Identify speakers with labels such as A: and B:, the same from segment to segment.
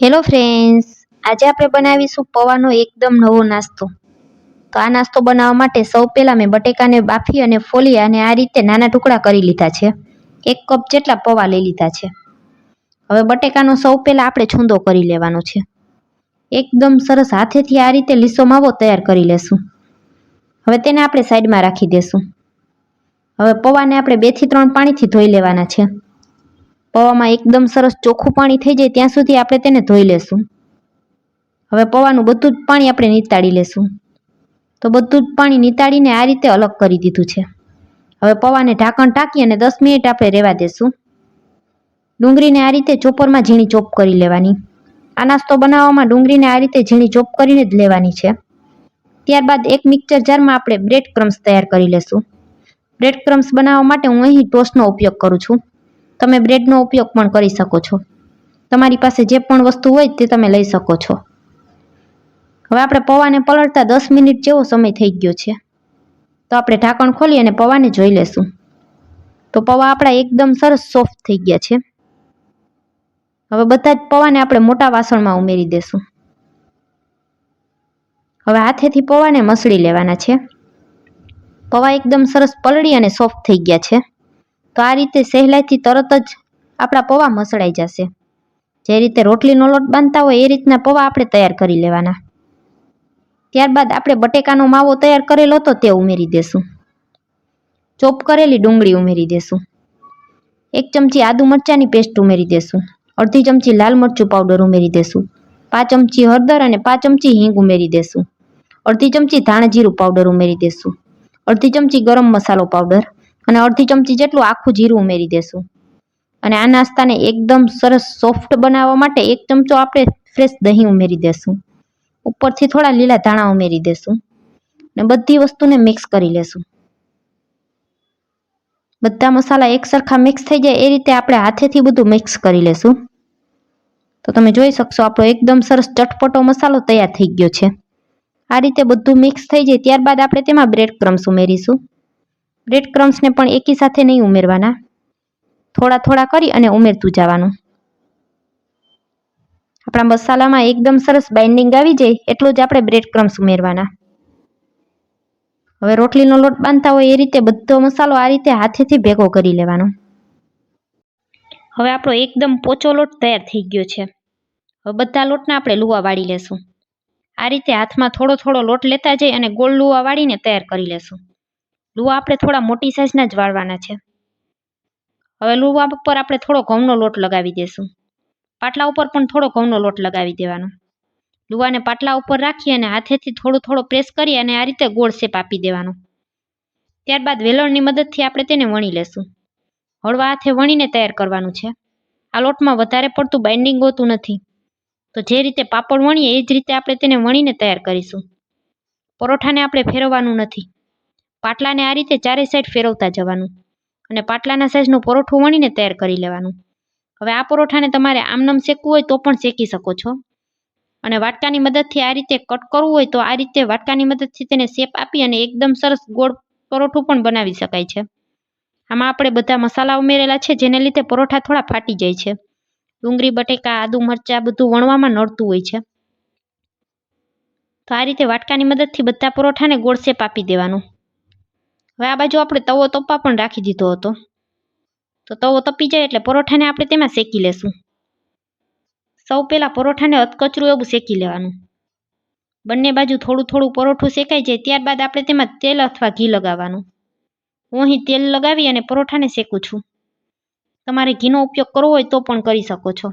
A: Hello friends આજે આપણે બનાવીશું પૌવાનો એકદમ નવો નાસ્તો. તો આ નાસ્તો બનાવવા માટે સૌ પહેલાં મેં બટેકાને બાફી અને ફોલી અને આ રીતે નાના ટુકડા કરી લીધા છે. એક કપ જેટલા પૌવા લઈ લીધા છે. હવે બટેકાનો સૌ પહેલાં આપણે છૂંદો કરી લેવાનો છે. એકદમ સરસ હાથેથી આ રીતે લીસો માવો તૈયાર કરી લેશું. હવે તેને આપણે સાઈડમાં રાખી દેશું. હવે પૌવાને આપણે બેથી ત્રણ પાણીથી ધોઈ લેવાના છે. પૌવામાં એકદમ સરસ ચોખ્ખું પાણી થઈ જાય ત્યાં સુધી આપણે તેને ધોઈ લેશું. હવે પૌવાનું બધું જ પાણી આપણે નીતાડી લેશું. તો બધું જ પાણી નીતાડીને આ રીતે અલગ કરી દીધું છે. હવે પૌવાને ઢાંકણ ટાંકી અને દસ મિનિટ આપણે રહેવા દેશું. ડુંગળીને આ રીતે ચોપરમાં ઝીણી ચોપ કરી લેવાની. આ નાસ્તો બનાવવામાં ડુંગળીને આ રીતે ઝીણી ચોપ કરીને જ લેવાની છે. ત્યારબાદ એક મિક્સર જારમાં આપણે બ્રેડ ક્રમ્સ તૈયાર કરી લેશું. બ્રેડ ક્રમ્સ બનાવવા માટે હું અહીં ટોસ્ટનો ઉપયોગ કરું છું. તમે બ્રેડનો ઉપયોગ પણ કરી શકો છો. તમારી પાસે જે પણ વસ્તુ હોય તે તમે લઈ શકો છો. હવે આપણે પૌવાને પલળતા દસ મિનિટ જેવો સમય થઈ ગયો છે. તો આપણે ઢાંકણ ખોલી અને પૌવાને જોઈ લેશું. તો પૌવા આપણા એકદમ સરસ સોફ્ટ થઈ ગયા છે. હવે બધા જ પૌવાને આપણે મોટા વાસણમાં ઉમેરી દેશું. હવે હાથેથી પૌવાને મસળી લેવાના છે. પૌવા એકદમ સરસ પલળી અને સોફ્ટ થઈ ગયા છે. તો આ રીતે સહેલાઈથી તરત જ આપણા પૌવા મસળાઈ જશે. જે રીતે રોટલીનો લોટ બાંધતા હોય એ રીતના પૌવા આપણે તૈયાર કરી લેવાના. ત્યારબાદ આપણે બટેકાનો માવો તૈયાર કરેલો હતો તે ઉમેરી દેશું. ચોપ કરેલી ડુંગળી ઉમેરી દેશું. એક ચમચી આદુ મરચાંની પેસ્ટ ઉમેરી દેશું. અડધી ચમચી લાલ મરચું પાવડર ઉમેરી દેશું. પાંચ ચમચી હળદર અને પાંચ ચમચી હિંગ ઉમેરી દેશું. અડધી ચમચી ધાણા જીરું પાવડર ઉમેરી દેશું. અડધી ચમચી ગરમ મસાલો પાવડર. અને અડધી ચમચી જેટલું આખું જીરું ઉમેરી દેશું. અને આ નાસ્તાને એકદમ સરસ સોફ્ટ બનાવવા માટે એક ચમચો આપણે ફ્રેશ દહીં ઉમેરી દેશું. ઉપરથી થોડા લીલા ધાણા ઉમેરી દેશું. અને બધી વસ્તુને મિક્સ કરી લેશું. બધા મસાલા એક સરખા મિક્સ થઈ જાય એ રીતે આપણે હાથેથી બધું મિક્સ કરી લેશું. તો તમે જોઈ શકશો આપણો એકદમ સરસ ચટપટો મસાલો તૈયાર થઈ ગયો છે. આ રીતે બધું મિક્સ થઈ જાય ત્યારબાદ આપણે તેમાં બ્રેડ ક્રમ્સ ઉમેરીશું. બ્રેડ ક્રમ્સને પણ એકી સાથે નહીં ઉમેરવાના. થોડા થોડા કરી અને ઉમેરતું જવાનું. આપણા મસાલામાં એકદમ સરસ બાઇન્ડિંગ આવી જાય એટલું જ આપણે બ્રેડ ક્રમ્સ ઉમેરવાના. હવે રોટલીનો લોટ બાંધતા હોય એ રીતે બધો મસાલો આ રીતે હાથેથી ભેગો કરી લેવાનો. હવે આપણો એકદમ પોચો લોટ તૈયાર થઈ ગયો છે. હવે બધા લોટને આપણે લુવા વાળી લેશું. આ રીતે હાથમાં થોડો થોડો લોટ લેતા જઈ અને ગોળ લુવા વાળીને તૈયાર કરી લેશું. લુવા આપણે થોડા મોટી સાઇઝના જ વાળવાના છે. હવે લુવા ઉપર આપણે થોડો ઘઉંનો લોટ લગાવી દઈશું પાટલા ઉપર પણ થોડો ઘઉંનો લોટ લગાવી દેવાનો. લુવાને પાટલા ઉપર રાખી અને હાથેથી થોડો થોડો પ્રેસ કરી અને આ રીતે ગોળ શેપ આપી દેવાનો. ત્યારબાદ વેલણની મદદથી આપણે તેને વણી લેશું. હળવા હાથે વણીને તૈયાર કરવાનું છે. આ લોટમાં વધારે પડતું બાઇન્ડિંગ હોતું નથી. તો જે રીતે પાપડ વણીએ એ જ રીતે આપણે તેને વણીને તૈયાર કરીશું. પરોઠાને આપણે ફેરવવાનું નથી. પાટલાને આ રીતે ચારે સાઈડ ફેરવતા જવાનું અને પાટલાના સાઈઝનું પરોઠું વણીને તૈયાર કરી લેવાનું. હવે આ પરોઠાને તમારે આમનમ શેકવું હોય તો પણ શેકી શકો છો. અને વાટકાની મદદથી આ રીતે કટ કરવું હોય તો આ રીતે વાટકાની મદદથી તેને શેપ આપી અને એકદમ સરસ ગોળ પરોઠું પણ બનાવી શકાય છે. આમાં આપણે બધા મસાલા ઉમેરેલા છે, જેને લીધે પરોઠા થોડા ફાટી જાય છે. ડુંગળી, બટેકા, આદુ મરચાં બધું વણવામાં નડતું હોય છે. તો આ રીતે વાટકાની મદદથી બધા પરોઠાને ગોળ શેપ આપી દેવાનું. હવે આ બાજુ આપણે તવો તપવા પણ રાખી દીધો હતો. તો તવો તપી જાય એટલે પરોઠાને આપણે તેમાં શેકી લેશું. સૌ પહેલાં પરોઠાને અધકચરું એવું શેકી લેવાનું. બંને બાજુ થોડું થોડું પરોઠું શેકાઈ જાય ત્યારબાદ આપણે તેમાં તેલ અથવા ઘી લગાવવાનું. હું અહીં તેલ લગાવી અને પરોઠાને શેકું છું. તમારે ઘીનો ઉપયોગ કરવો હોય તો પણ કરી શકો છો.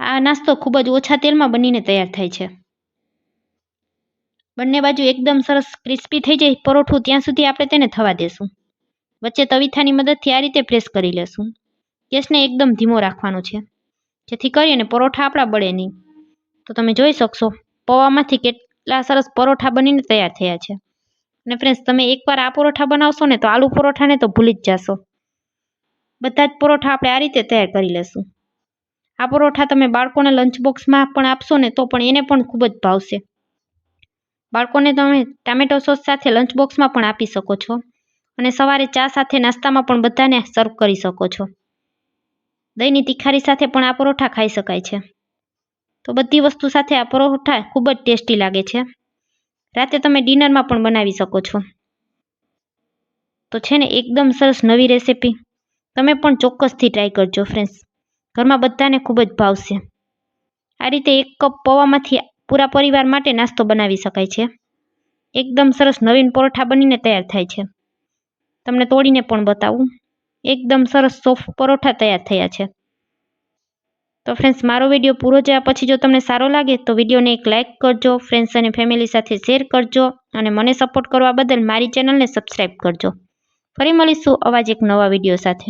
A: આ નાસ્તો ખૂબ જ ઓછા તેલમાં બનીને તૈયાર થાય છે. બંને બાજુ એકદમ સરસ ક્રિસ્પી થઈ જાય પરોઠું, ત્યાં સુધી આપણે તેને થવા દેશું. વચ્ચે તવીથાની મદદથી આ રીતે પ્રેસ કરી લેશું. ગેસને એકદમ ધીમો રાખવાનો છે. જેથી કરીને પરોઠા આપણા બળે નહીં. તો તમે જોઈ શકશો, પૌવામાંથી કેટલા સરસ પરોઠા બનીને તૈયાર થયા છે. અને ફ્રેન્ડ્સ તમે એકવાર આ પરોઠા બનાવશો ને તો આલુ પરોઠાને તો ભૂલી જ જશો. બધા જ પરોઠા આપણે આ રીતે તૈયાર કરી લેશું. આ પરોઠા તમે બાળકોને લંચ બોક્સમાં પણ આપશો ને તો પણ એને પણ ખૂબ જ ભાવશે. બાળકોને તમે ટામેટો સોસ સાથે લંચ બોક્સમાં પણ આપી શકો છો અને સવારે ચા સાથે નાસ્તામાં પણ બધાને સર્વ કરી શકો છો. દહીંની તિખારી સાથે પણ આ પરોઠા ખાઈ શકાય છે. તો બધી વસ્તુ સાથે આ પરોઠા ખૂબ જ ટેસ્ટી લાગે છે. રાતે તમે ડિનરમાં પણ બનાવી શકો છો. તો છે ને એકદમ સરસ નવી રેસીપી. તમે પણ ચોક્કસથી ટ્રાય કરજો ફ્રેન્ડ્સ ઘરમાં બધાને ખૂબ જ ભાવશે. આ રીતે એક કપ પૌવામાંથી પૂરા પરિવાર માટે નાસ્તો બનાવી શકાય છે. એકદમ સરસ નવીન પરોઠા બનીને તૈયાર થાય છે. તમને તોડીને પણ બતાવું. એકદમ સરસ સોફ્ટ પરોઠા તૈયાર થયા છે. તો ફ્રેન્ડ્સ મારો વીડિયો પૂરો જયા પછી જો તમને સારો લાગે તો વિડીયોને એક લાઇક કરજો ફ્રેન્ડ્સ અને ફેમિલી સાથે શેર કરજો અને મને સપોર્ટ કરવા બદલ મારી ચેનલને સબસ્ક્રાઈબ કરજો. ફરી મળીશું અવાજ એક નવા વીડિયો સાથે.